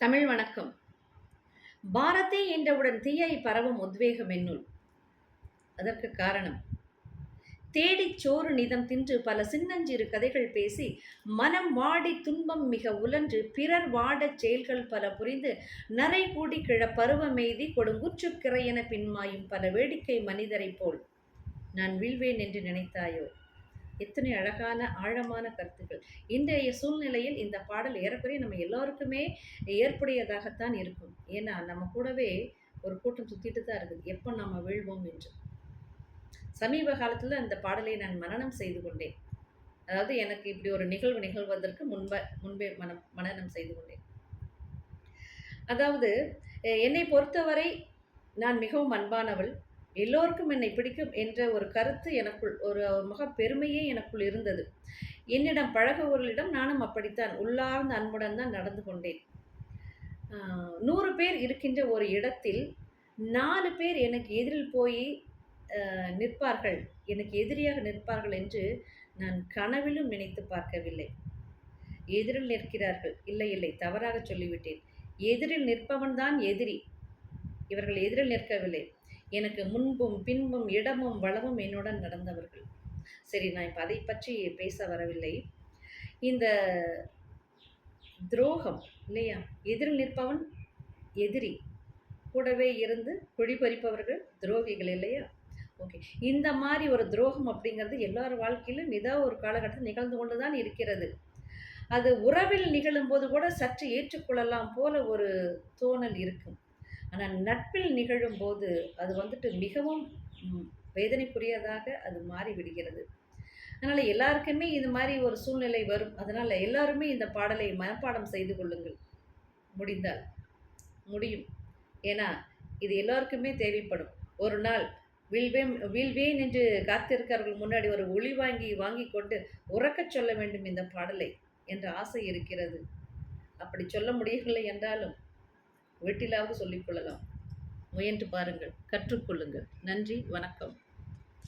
தமிழ் வணக்கம். பாரதி என்றவுடன் தீயை பரவும் உத்வேகம் என்னுள். அதற்கு காரணம் தேடிச் சோறு நிதம் தின்று பல சின்னஞ்சிறு கதைகள் பேசி மனம் வாடி துன்பம் மிக உலன்று பிறர் வாடச் செயல்கள் பல புரிந்து நரை கூடி கிழ பருவமெய்தி கொடுங்குற்றுக் கிரையென பின்மாயும் பல வேடிக்கை மனிதரைப் போல். நான் வீழ்வேன் என்று நினைத்தாயோ? எத்தனை அழகான ஆழமான கருத்துக்கள். இன்றைய சூழ்நிலையில் இந்த பாடல் ஏறக்குறைய நம்ம எல்லாருக்குமே ஏற்புடையதாகத்தான் இருக்கும். ஏன்னா நம்ம கூடவே ஒரு கூட்டம் சுற்றிட்டு தான் இருக்குது. எப்போ நம்ம வீழ்வோம் என்று. சமீப காலத்தில் அந்த பாடலை நான் மனநம் செய்து கொண்டேன். அதாவது எனக்கு இப்படி ஒரு நிகழ்வு நிகழ்வதற்கு முன்ப முன்பே மனம் மனநம் செய்து கொண்டேன். அதாவது என்னை பொறுத்தவரை நான் மிகவும் அன்பானவள். எல்லோருக்கும் என்னை பிடிக்கும் என்ற ஒரு கருத்து எனக்குள் ஒரு மக பெருமையே எனக்குள் இருந்தது. என்னிடம் பழகுவர்களிடம் நானும் அப்படித்தான் உள்ளார்ந்த அன்புடன் தான் நடந்து கொண்டேன். நூறு பேர் இருக்கின்ற ஒரு இடத்தில் நாலு பேர் எனக்கு எதிரில் போய் நிற்பார்கள். எனக்கு எதிரியாக நிற்பார்கள் என்று நான் கனவிலும் நினைத்து பார்க்கவில்லை. எதிரில் நிற்கிறார்கள். இல்லை இல்லை தவறாக சொல்லிவிட்டேன். எதிரில் நிற்பவன் தான் எதிரி. இவர்கள் எதிரில் நிற்கவில்லை. எனக்கு முன்பும் பின்பும் இடமும் வளமும் என்னுடன் நடந்தவர்கள். சரி நான் இப்போ அதை பற்றி பேச வரவில்லை. இந்த துரோகம் இல்லையா? எதிரில் நிற்பவன் எதிரி. கூடவே இருந்து குழி பறிப்பவர்கள் துரோகிகள் இல்லையா? ஓகே. இந்த மாதிரி ஒரு துரோகம் அப்படிங்கிறது எல்லார் வாழ்க்கையிலும் ஏதோ ஒரு காலகட்டத்தில் நிகழ்ந்து கொண்டு தான் இருக்கிறது. அது உறவில் நிகழும்போது கூட சற்று ஏற்றுக்கொள்ளலாம் போல ஒரு தோணல் இருக்கும். ஆனால் நட்பில் நிகழும் போது அது வந்துட்டு மிகவும் வேதனைக்குரியதாக அது மாறி விடுகிறது அதனால் எல்லாருக்குமே இது மாதிரி ஒரு சூழ்நிலை வரும். அதனால் எல்லாருமே இந்த பாடலை மனப்பாடம் செய்து கொள்ளுங்கள். முடிந்தால் முடியும். ஏன்னா இது எல்லாருக்குமே தேவைப்படும். ஒரு நாள் வில்வேன் வில்வேன் என்று காத்திருக்கிறவர்கள் முன்னாடி ஒரு ஒளி வாங்கி வாங்கி கொண்டு உறக்கச் சொல்ல வேண்டும் இந்த பாடலை என்ற ஆசை இருக்கிறது. அப்படி சொல்ல முடியவில்லை என்றாலும் வீட்டிலாவது சொல்லிக்கொள்ளலாம் முயன்று பாருங்கள் கற்றுக்கொள்ளுங்கள் நன்றி வணக்கம்.